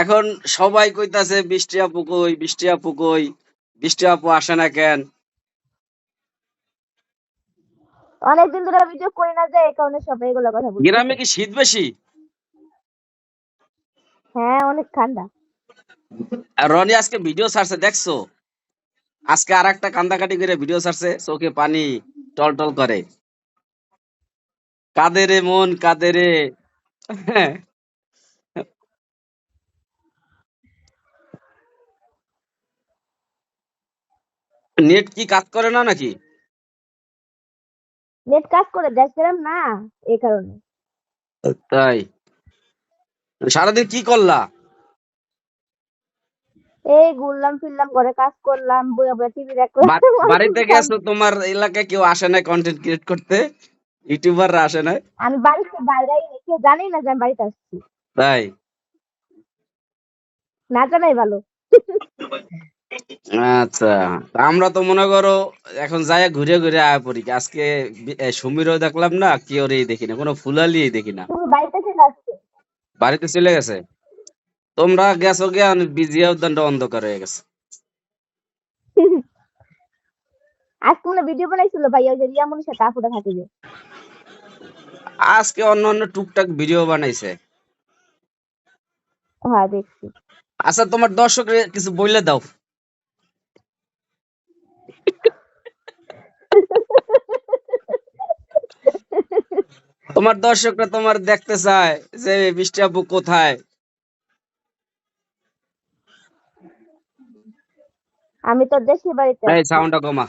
এখন সবাই কইতাছে বৃষ্টি আপু কই বৃষ্টি আপু কই বৃষ্টি আপু আসে না কেন? অনেকদিন ধরে ভিডিও করি না যে এই কারণে সবাই এগুলো কথা বলছে গ্রামে কি শীত বেশি? হ্যাঁ অনেক ঠান্ডা। আর রনি আজকে ভিডিও ছাড়ছে দেখছ? আজকে আর একটা কান্দাকাটি করে ভিডিও ছাড়ছে চোখে পানি টল টল করে। কাঁদে রে মন কাঁদে নেট কি কাজ করে না নাকি? নেট কাজ করে দেখছিলাম না এই কারণে। তাই? সারাদিন কি করলা? এই ঘুরলাম ফিরলাম ঘরে কাজ করলাম টিভি দেখলাম। বাড়িতে গেছো তোমার এলাকায় কেউ আসে না কন্টেন্ট ক্রিয়েট করতে? ইউটিউবাররা আসে না আমি বাড়িতে বাইরে কেউ জানেই না যে আমি বাড়িতে আসছি। তাই? না জানাই ভালো। আচ্ছা তা আমরা তো মনে করো এখন যাই ঘুরে ঘুরে আয়া পড়ি। আজকে বি- এ, সুমিরও দেখলাম না কেউরেই দেখি না কোনো ফুলালিই দেখি না তুমি বাড়িতে চলে আসছো? বাড়িতে চলে গেছে। তোমরা গেছো গে বিজি উদ্যানটা অন্ধকার হয়ে গেছে। আজকে মনে ভিডিও বানাইছিল ভাই ওই যে রিয়া সাথে আপুটা থাকে যে। আজকে অন্য অন্য টুকটাক ভিডিও বানাইছে। হ্যাঁ দেখছি। আচ্ছা তোমার দর্শকরে কিছু বললে দাও। তোমার দর্শকরা তোমার দেখতে চায় যে বৃষ্টি আপু কোথায়? আমি তো দেশের বাড়িতে এই সাউন্ডটা কমা।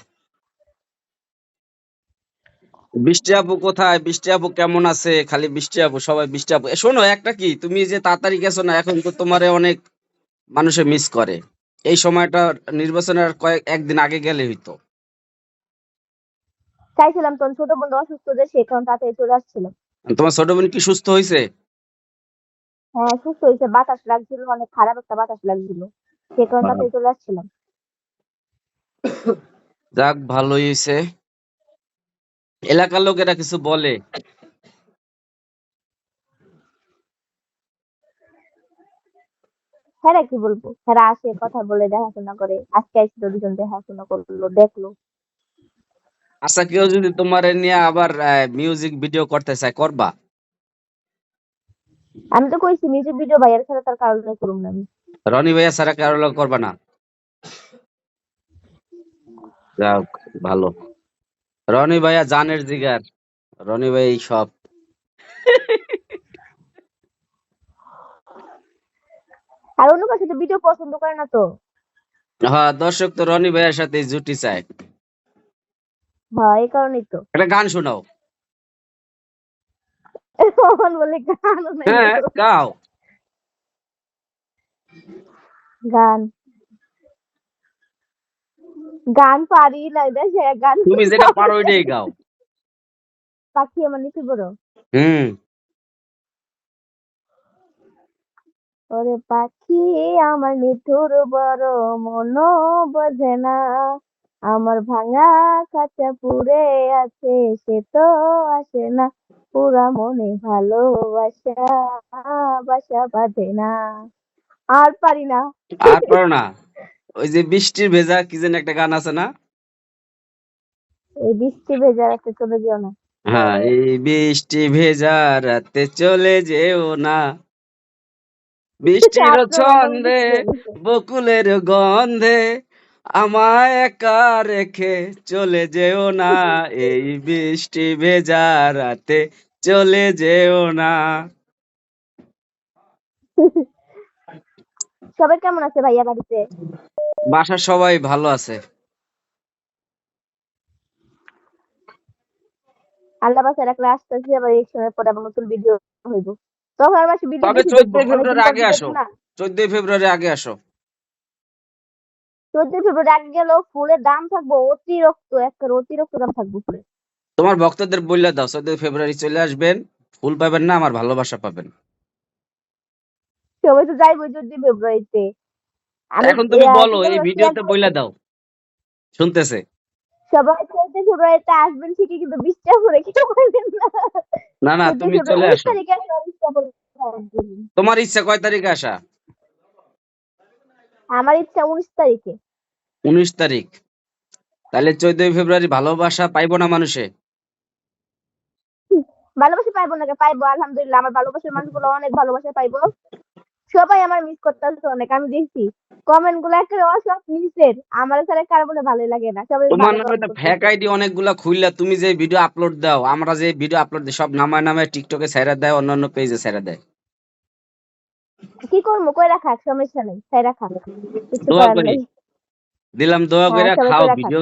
বৃষ্টি আপু কোথায়? বৃষ্টি আপু কেমন আছে? খালি বৃষ্টি আপু সবাই বৃষ্টি আপু শোনো একটা কি? তুমি যে তাড়াতাড়ি গেছো না এখন তো তোমারে অনেক মানুষে মিস করে। এই সময়টা নির্বাচনের কয়েক একদিন আগে গেলে হইতো। চাইছিলাম তোর ছোট বন্ধু অসুস্থ যে সে কারণে তাড়াতাড়ি চলে আসছিলাম তোমার ছোট বোন কি সুস্থ হয়েছে হ্যাঁ সুস্থ হয়েছে বাতাস লাগছিল অনেক খারাপ একটা বাতাস লাগছিল। সে কারণে তাড়াতাড়ি চলে আসছিলাম। যাক ভালোই হয়েছে এলাকার লোকেরা কিছু বলে। হ্যাঁ কি বলব? হ্যাঁ আসে কথা বলে দেখাশোনা করে। আজকে আসছিল দুজন দেখাশোনা করল দেখল। আচ্ছা কেউ যদি তোমার নিয়ে আবার মিউজিক ভিডিও করতে চায় করবা? আমি তো কইছি মিউজিক ভিডিও ভাইয়ের সাথে তার কারণে করুম না আমি। রনি ভাইয়া ছাড়া কারও লোক করবা না? যাক ভালো। রনি ভাইয়া জানের জিগার। রনি ভাই সব। আর অন্য কাছে তো ভিডিও পছন্দ করে না তো? হ্যাঁ দর্শক তো রনি ভাইয়ার সাথে জুটি চায়। হ্যাঁ এই কারণেই তো। একটা গান শোনাও। তখন বলে গান হ্যাঁ গাও। গান। গান পারি না গান তুমি যেটা পারো ওইটাই গাও। পাখি আমার নিচে বড় হুম। ওরে পাখি আমার নিঠুর বড় মন বোঝে না। আমার ভাঙা কাঁচা পুড়ে আছে সে তো আসে না। পুরা মনে ভালোবাসা বাসা বাঁধে না। আর পারি না। আর পারো না। ওই যে বৃষ্টির ভেজা কি যেন একটা গান আছে না? এই বৃষ্টি ভেজা রাতে চলে যেও না। হ্যাঁ এই বৃষ্টি ভেজা রাতে চলে যেও না। বৃষ্টির ছন্দে বকুলের গন্ধে আমায় একা রেখে চলে যেও না। এই বৃষ্টি ভেজা রাতে চলে যেও না। সবাই কেমন আছে ভাইয়া বাড়িতে? বাসার সবাই ভালো আছে। আল্লাহ বাসা রাখলে আসতেছি আবার এই সময় পরে আবার নতুন ভিডিও হইব। তখন আবার ভিডিও তবে চোদ্দই ফেব্রুয়ারি আগে আসো। চোদ্দই ফেব্রুয়ারি আগে আসো। চোদ্দই ফেব্রুয়ারি আগে গেল ফুলের দাম থাকব অতিরিক্ত একটা অতিরিক্ত দাম থাকব ফুলের। তোমার ভক্তদের বললে দাও চোদ্দই ফেব্রুয়ারি চলে আসবেন ফুল পাবেন না আমার ভালোবাসা পাবেন। সবাই তো যাইবো চোদ্দই ফেব্রুয়ারিতে। এখন তুমি বলো এই ভিডিওতে বইলা দাও। শুনতেছে। সবাই চোদ্দই ফেব্রুয়ারিতে আসবেন ঠিকই কিন্তু বিশটা করে কেউ আসবেন না। না না তুমি চলে আসো। তোমার ইচ্ছা কয় তারিখে আসা? আমার ইচ্ছা উনিশ তারিখে। উনিশ তারিখ। তাহলে চোদ্দই ফেব্রুয়ারি ভালোবাসা পাইবো না মানুষে? ভালোবাসা পাইবো নাকি পাইবো আলহামদুলিল্লাহ। আমার ভালোবাসার মানুষগুলো অনেক ভালোবাসা পাইবো। সবাই আমার মিস করতেছে অনেক আমি দেখছি। কমেন্টগুলো একটা অসব মিসের আমার ছাড়া কার বলে ভালোই লাগে না। সবাই তোমার ভালো নামে তো ফেক আইডি অনেকগুলা খুললা তুমি যে ভিডিও আপলোড দাও আমরা যে ভিডিও আপলোড দিই সব নামায় নামায় টিকটকে ছেড়ে দেয় অন্যান্য পেজে ছেড়ে দেয়। কি করব? কই রাখা? সমস্যা নেই তাই রাখা। দোয়া করি। দিলাম দোয়া হ্যাঁ, করে খাও ভিডিও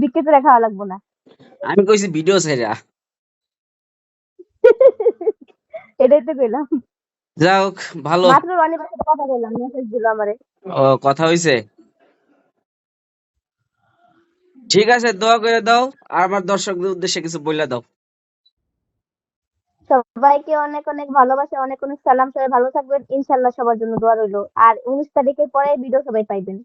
বিক্রি করে খাওয়া লাগবো না। আমি কইছি ভিডিও ছাইরা এটাই তো কইলাম। হোক ভালো। মাত্র ভাইয়ের কথা বললাম মেসেজ দিল আমারে। ও কথা হইছে? ঠিক আছে দোয়া করে দাও আর আমার দর্শকদের উদ্দেশ্যে কিছু বইলা দাও। সবাইকে অনেক অনেক ভালোবাসা, অনেক অনেক সালাম, সবাই ভালো থাকবেন। ইনশাল্লাহ সবার জন্য দোয়া রইল। আর উনিশ তারিখের পরে ভিডিও সবাই পাইবেন।